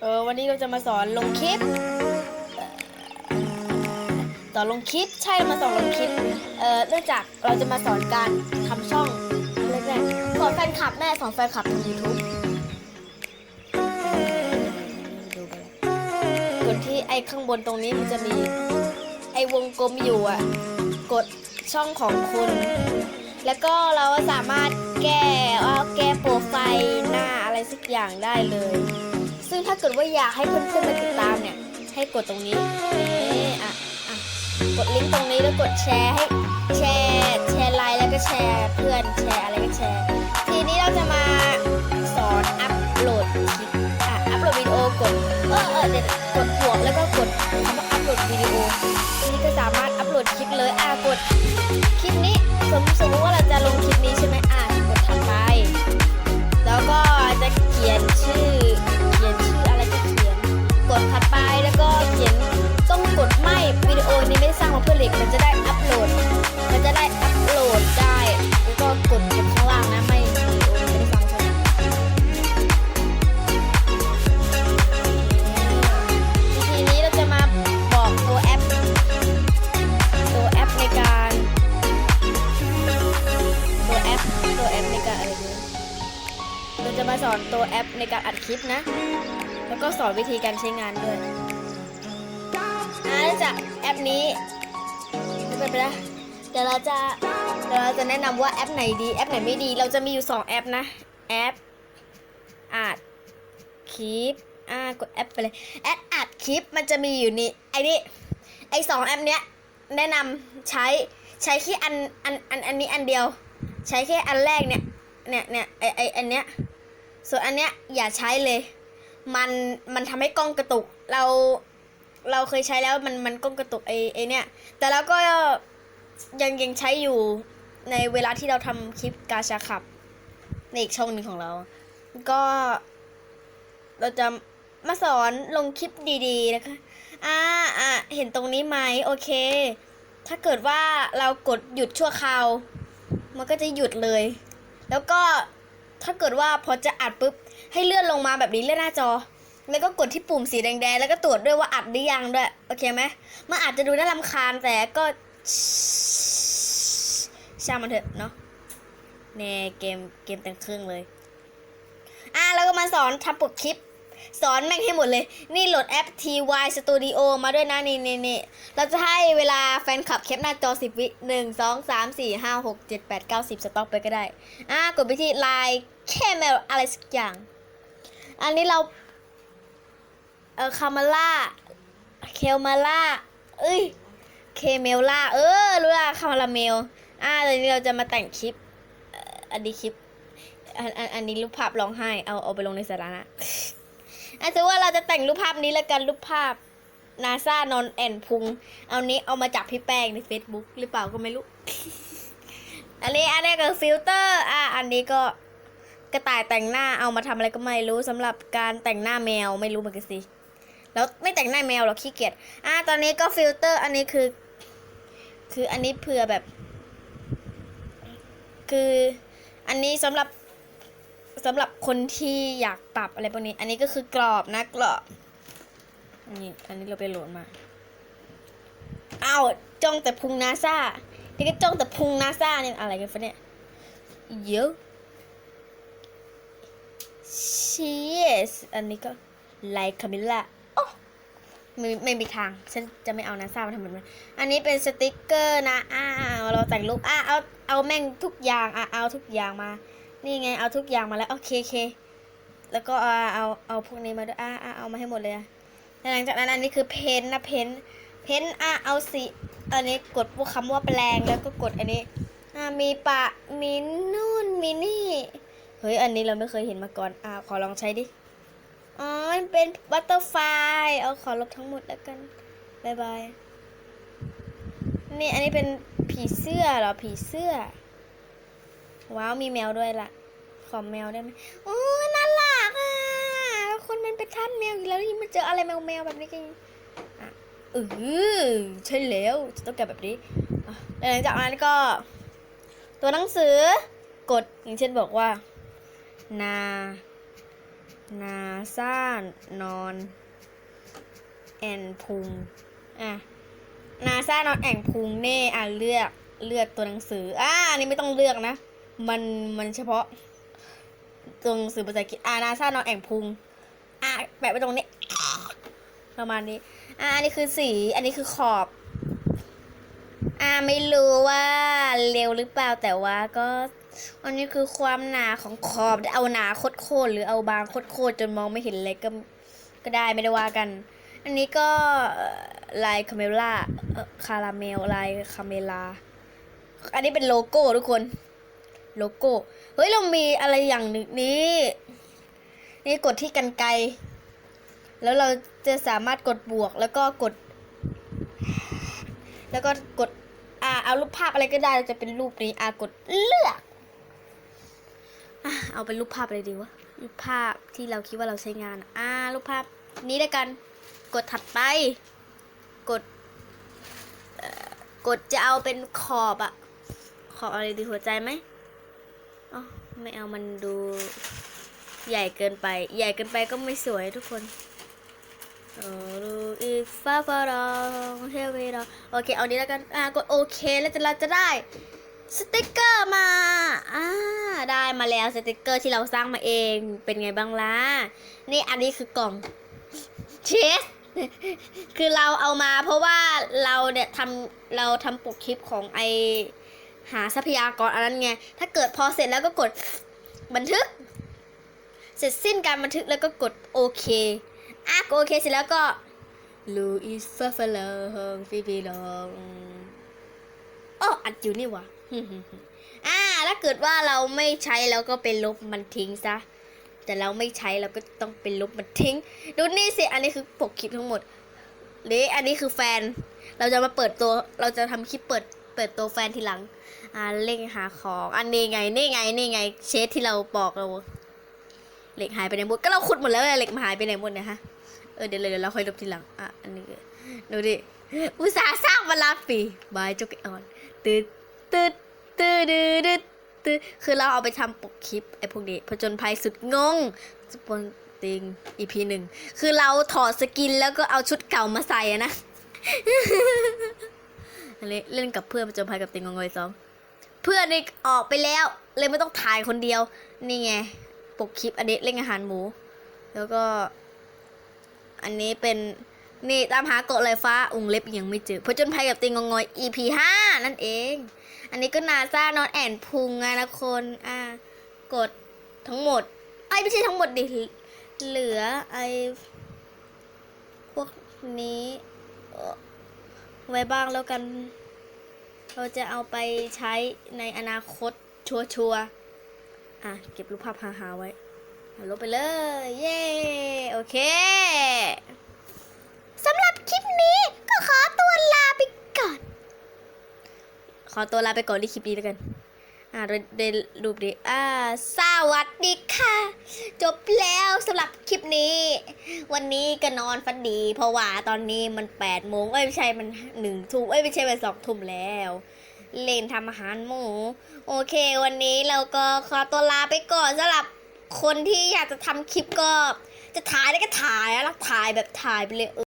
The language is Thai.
เออวันนี้เราจะมาสอนลงคลิปต่อสอนลงคลิปใช่เรามาสอนลงคลิปเอ่อเนื่องจากเราจะมาสอนการทำช่องเล็กๆสอนแฟนคลับแม่สอนแฟนคลับทางยูทูบดูไปกดที่ไอ้ข้างบนตรงนี้มันจะมีไอ้วงกลมอยู่อะกดช่องของคุณ แล้วก็เราสามารถแก้ว่าแก้โปรไฟล์หน้าอะไรสักอย่างได้เลย ซึ่งถ้าเกิดว่าอยากให้เพื่อนๆมาติดตามเนี่ย ให้กดตรงนี้นี่อะอะกดลิงก์ตรงนี้แล้วกดแชร์ให้แชร์แชร์ไลน์แล้วก็แชร์เพื่อนแชร์อะไรก็แชร์ ทีนี้เราจะมาสอนอัพโหลดคลิปอะอัพโหลดวิดีโอกดเออเออเดี๋ยวกดบวกแล้วก็กดคำว่าอัพโหลดวิดีโอทีนี้ก็สามารถอัพโหลดคลิปเลยอะกดคลิปนี้สมมติว่าเรา ด็กมันจะได้อัพโหลด มันจะได้อัพโหลดได้ แล้วก็กดก็บข้างล่างนะไม่วิดีโอนี้ไม่ได้สร้างมาเพื่อเด็กวิธีนี้เราจะมาบอกตัวแอป ตัวแอปในการ ตัวแอป ตัวแอปในการอะไรดีเราจะมาสอนตัวแอปในการอัดคลิปนะ แล้วก็สอนวิธีการใช้งานด้วย อ่าจากแอปนี้ ไป็นไรนะเดี๋ยวเราจะเดี๋ยวเราจะแนะนำว่าแอปไหนดีแอปไหนไม่ดี เราจะมีอยู่ 2 แอปนะแอปอัดคลิปอ่ากดแอปไปเลยแอปอัดคลิปมันจะมีอยู่นี่ไอ้นี่ไอ้สองแอปเนี้ยแนะนำใช้ใช้แค่อันอันอันอันนี้อันเดียว ใช้แค่อันแรกเนี่ยเนี่ยเนี่ยไอไออันเนี้ยส่วนอันเนี้ยอย่าใช้เลย มันมันทำให้กล้องกระตุก เรา เราเคยใช้แล้วมันมันกล้องกระตุกไอไอเนี้ยแต่เราก็ยังยังใช้อยู่ในเวลาที่เราทำคลิปกาชาขับ ในอีกช่องหนึ่งของเรา ก็เราจะมาสอนลงคลิปดีๆนะคะ อ่าอ่าเห็นตรงนี้ไหมโอเค ถ้าเกิดว่าเรากดหยุดชั่วคราว มันก็จะหยุดเลย แล้วก็ถ้าเกิดว่าพอจะอัดปุ๊บ ให้เลื่อนลงมาแบบนี้เลื่อนหน้าจอ แล้วก็กดที่ปุ่มสีแดงๆ แล้วก็ตรวจด้วยว่าอัดหรือยังด้วย โอเคไหมมันอาจจะดูน่ารำคาญแต่ก็ช่างมันเถอะเนาะเน่เกมเกมเต็มเครื่องเลย อะแล้วก็มาสอนทำปกคลิป สอนแม่งให้หมดเลย นี่โหลดแอป TY Studio มาด้วยนะนี่นี่นี่เราจะให้เวลาแฟนคลับแคปหน้าจอ 10 วิหนึ่งสองสามสี่ห้าหกเจ็ดแปดเก้าสิบสต็อกไปก็ได้ อะกดไปที่ไลน์แค่เมลอะไรสักอย่าง อันนี้เรา เออคามาล่าเคลมาล่าเอ้ยเคเมลล่าเออรู้ละคามาลาเมลอะตอนนี้เราจะมาแต่งคลิปอันนี้คลิปอันอันอันนี้รูปภาพร้องไห้เอาเอาไปลงในสาระนะอาจจะว่าเราจะแต่งรูปภาพนี้แล้วกันรูปภาพนาซานอนแอนพุง เอานี้เอามาจากพี่แป้งใน Facebook หรือเปล่าก็ไม่รู้ อันนี้อันนี้ก็ฟิลเตอร์อะอันนี้ก็กระต่ายแต่งหน้าเอามาทำอะไรก็ไม่รู้สำหรับการแต่งหน้าแมวไม่รู้เหมือนกันสิ แล้วไม่แต่งหน้าแมวหรอกขี้เกียจอะตอนนี้ก็ฟิลเตอร์อันนี้คือ คืออันนี้เผื่อแบบ คืออันนี้สำหรับสำหรับคนที่อยากปรับอะไรพวกนี้ อันนี้ก็คือกรอบนะกรอบอันนี้อันนี้เราไปโหลดมาอ้าวจ้องแต่พุงนาซานี่ก็จ้องแต่พุงนาซาเนี่ยอะไรกันฟะเนี่ยเยอะ Cheers อันนี้ก็ไลค์คามิล่า ไม่ไม่มีทาง ฉันจะไม่เอานาซามาทำแบบนั้นอันนี้เป็นสติกเกอร์นะ อ้าวเราแต่งรูปอ้าเอาเอาแม่งทุกอย่างอะเอาทุกอย่างมา นี่ไงเอาทุกอย่างมาแล้วโอเคเคแล้วก็เอาเอาเอาพวกนี้มาด้วยอ่าเอามาให้หมดเลยอะหลังจากนั้นอันนี้คือเพนนะเพนเพนอะเอาสีอันนี้กดพวกคำว่าแปลงแล้วก็กดอันนี้อ่ามีปะมีนู่นมีนี่เฮ้ยอันนี้เราไม่เคยเห็นมาก่อนอ่าขอลองใช้ดิ อ๋อมันเป็นบัตเตอร์ไฟเอาขอลบทั้งหมดแล้วกันบายบายนี่อันนี้เป็นผีเสื้อเหรอผีเสื้อ ว้าวมีแมวด้วยล่ะ ขอแมวได้ไหมโอ้น่ารักอะคนมันเป็นท่านแมวอยู่แล้วนี่มันเจออะไรแมวแมวแบบนี้กันอะเออใช่แล้วจะต้องแกะแบบนี้หลังจากนั้นก็ ตัวหนังสือกดอย่างเช่นบอกว่า นา นาซ่านอนแอนพุงอะนาซ่านอนแอนพุงเน่อะเลือกเลือกตัวหนังสืออ่าอันนี้ไม่ต้องเลือกนะ มันมันเฉพาะตัวหนังสือภาษาอังกฤษอ่านาซ่านอนแอนพุงอะแปะไว้ตรงนี้ ประมาณนี้ อ่าอันนี้คือสี อันนี้คือขอบ อ่าไม่รู้ว่าเร็วหรือเปล่าแต่ว่าก็ อันนี้คือความหนาของขอบเอาหนาโคตรๆหรือเอาบางโคตรๆจนมองไม่เห็นเลยก็ก็ได้ไม่ได้ว่ากัน อันนี้ก็ลายคาเมล่าคาราเมลลายคาเมลาอันนี้เป็นโลโก้ทุกคน โลโก้เฮ้ยเรามีอะไรอย่างหนึ่งนี้ นี่กดที่กันไกรแล้วเราจะสามารถกดบวกแล้วก็กด แล้วก็กดอ่าเอารูปภาพอะไรก็ได้จะเป็นรูปนี้อ่ากดเลือก เอาเป็นรูปภาพอะไรดีวะ รูปภาพที่เราคิดว่าเราใช้งาน อ่า รูปภาพนี้แล้วกัน กดถัดไป กดเอ่อกดจะเอาเป็นขอบอะขอบอะไรดีหัวใจไหมอ๋อไม่เอามันดูใหญ่เกินไป ใหญ่เกินไปก็ไม่สวยทุกคนเออดูอีกฟ้าฟ้าดองเทวีดองโอเค เอานี้แล้วกัน อ่ากดโอเค แล้วจะเราจะได้ สติกเกอร์มาอ่าได้มาแล้วสติกเกอร์ที่เราสร้างมาเองเป็นไงบ้างล่ะ นี่อันนี้คือกล่องเชสคือเราเอามาเพราะว่าเราเนี่ยทำเราทำปกคลิปของไอหาทรัพยากรอันนั้นไง ถ้าเกิดพอเสร็จแล้วก็กดบันทึก เสร็จสิ้นการบันทึกแล้วก็กดโอเคอะกโอเคเสร็จแล้วก็ลูอิสฟาฟลองฟิฟิลองอ๋ออัดอยู่นี่วะ อ่าถ้าเกิดว่าเราไม่ใช้เราก็ไปลบมันทิ้งซะ แต่เราไม่ใช้เราก็ต้องเป็นลบมันทิ้ง ดูนี่สิ อันนี้คือปกคลิปทั้งหมดหรืออันนี้คือแฟน เราจะมาเปิดตัว เราจะทำคลิปเปิด เปิดตัวแฟนทีหลัง อ่าเล่งหาของ อันนี้ไง นี่ไง นี่ไง เชดที่เราบอกเรา เหล็กหายไปไหนหมด ก็เราขุดหมดแล้วเหล็กมันหายไปไหนหมดเนี่ยฮะ เออเดี๋ยวเลยเดี๋ยวเราค่อยลบทีหลัง อะ อันนี้ดูดิ อุตสาห์สร้างมาลาปีบายจุกออนตืด ตืดตืดดืดตืดคือเราเอาไปทำปกคลิปไอ้พวกนี้ผจญภัยสุดงงสปอนติงอีพีหนึ่งคือเราถอดสกินแล้วก็เอาชุดเก่ามาใส่อะนะอันนี้เล่นกับเพื่อนผจญภัยกับติงงงอยสองเพื่อนนี่ออกไปแล้ว เลยไม่ต้องถ่ายคนเดียว นี่ไงปกคลิปอันนี้เล่นอาหารหมู แล้วก็ อันนี้เป็นนี่ตามหาเกาะลอยฟ้า องเล็บยังไม่เจอผจญภัยกับติงงงอย EP ห้านั่นเอง อันนี้ก็นาซานอนแอนพุงไงนะคนอ่ากดทั้งหมดไอ้ไม่ใช่ทั้งหมดดิเหลือไอ้พวกนี้ไว้บ้างแล้วกัน เราจะเอาไปใช้ในอนาคตชัวชัวอะ เก็บรูปภาพหาๆไว้ลบไปเลย เย้ โอเค สำหรับคลิปนี้ก็ขอตัวลาไปก่อน ข อตัวลาไปก่อนที่คลิปนี้แล้วกัน อ่าเดเดรูปดีอ่าสวัสดีค่ะ จบแล้วสำหรับคลิปนี้ วันนี้ก็นอนฝันดี เพราะว่าตอนนี้มันแปดโมงเอ้ยไม่ใช่มันหนึ่งทุ่มเอ้ยไม่ใช่มันสองทุ่มแล้วเล่นทำอาหารหมู โอเค วันนี้เราก็ขอตัวลาไปก่อนสำหรับคนที่อยากจะทำคลิปก็ จะถ่ายได้ก็ถ่ายแล้วถ่ายแบบถ่ายไปเลย